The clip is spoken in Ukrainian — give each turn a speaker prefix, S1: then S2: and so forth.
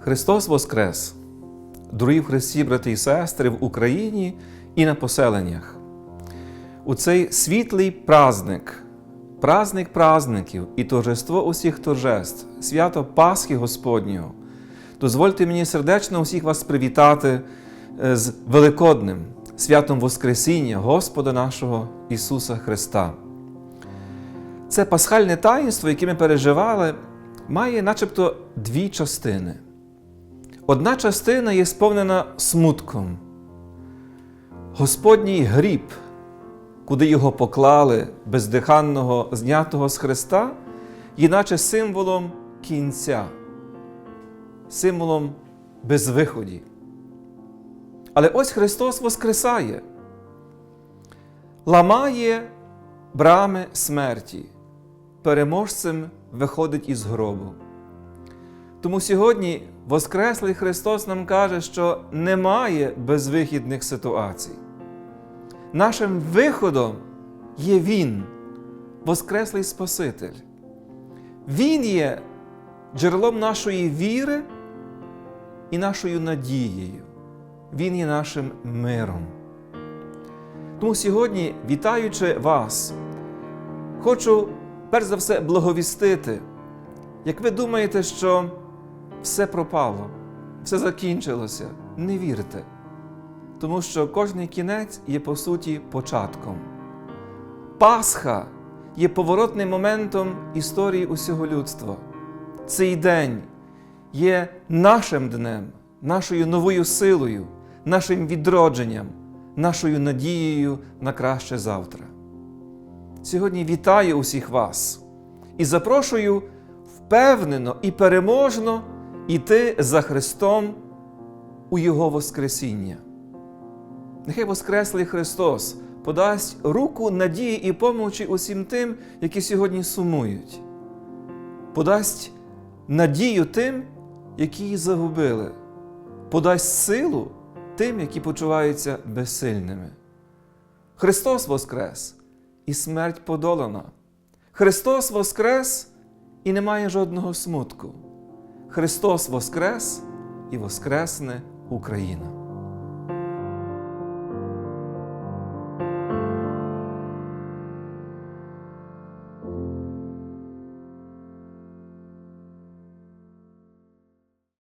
S1: Христос Воскрес! Дорогі в Христі, брати і сестри, в Україні і на поселеннях. У цей світлий праздник, праздник праздників і торжество усіх торжеств, свято Пасхи Господнього. Дозвольте мені сердечно усіх вас привітати е, з Великодним, святом Воскресіння Господа нашого Ісуса Христа. Це пасхальне таїнство, яке ми переживали, має начебто дві частини. Одна частина є сповнена смутком. Господній гріб, куди його поклали бездиханного, знятого з Христа, є наче символом кінця, символом безвиході. Але ось Христос Воскресає, ламає брами смерті, переможцем виходить із гробу. Тому сьогодні Воскреслий Христос нам каже, що немає безвихідних ситуацій. Нашим виходом є Він, Воскреслий Спаситель. Він є джерелом нашої віри і нашою надією. Він є нашим миром. Тому сьогодні, вітаючи вас, хочу перш за все благовістити, як ви думаєте, що все пропало, все закінчилося, не вірте. Тому що кожний кінець є по суті початком. Пасха є поворотним моментом історії усього людства. Цей день є нашим днем, нашою новою силою, нашим відродженням, нашою надією на краще завтра. Сьогодні вітаю усіх вас і запрошую впевнено і переможно іти за Христом у Його Воскресіння. Нехай Воскреслий Христос подасть руку надії і помочі усім тим, які сьогодні сумують, подасть надію тим, які її загубили, подасть силу тим, які почуваються безсильними. Христос Воскрес і смерть подолана. Христос Воскрес і немає жодного смутку. Христос Воскрес і Воскресне Україна.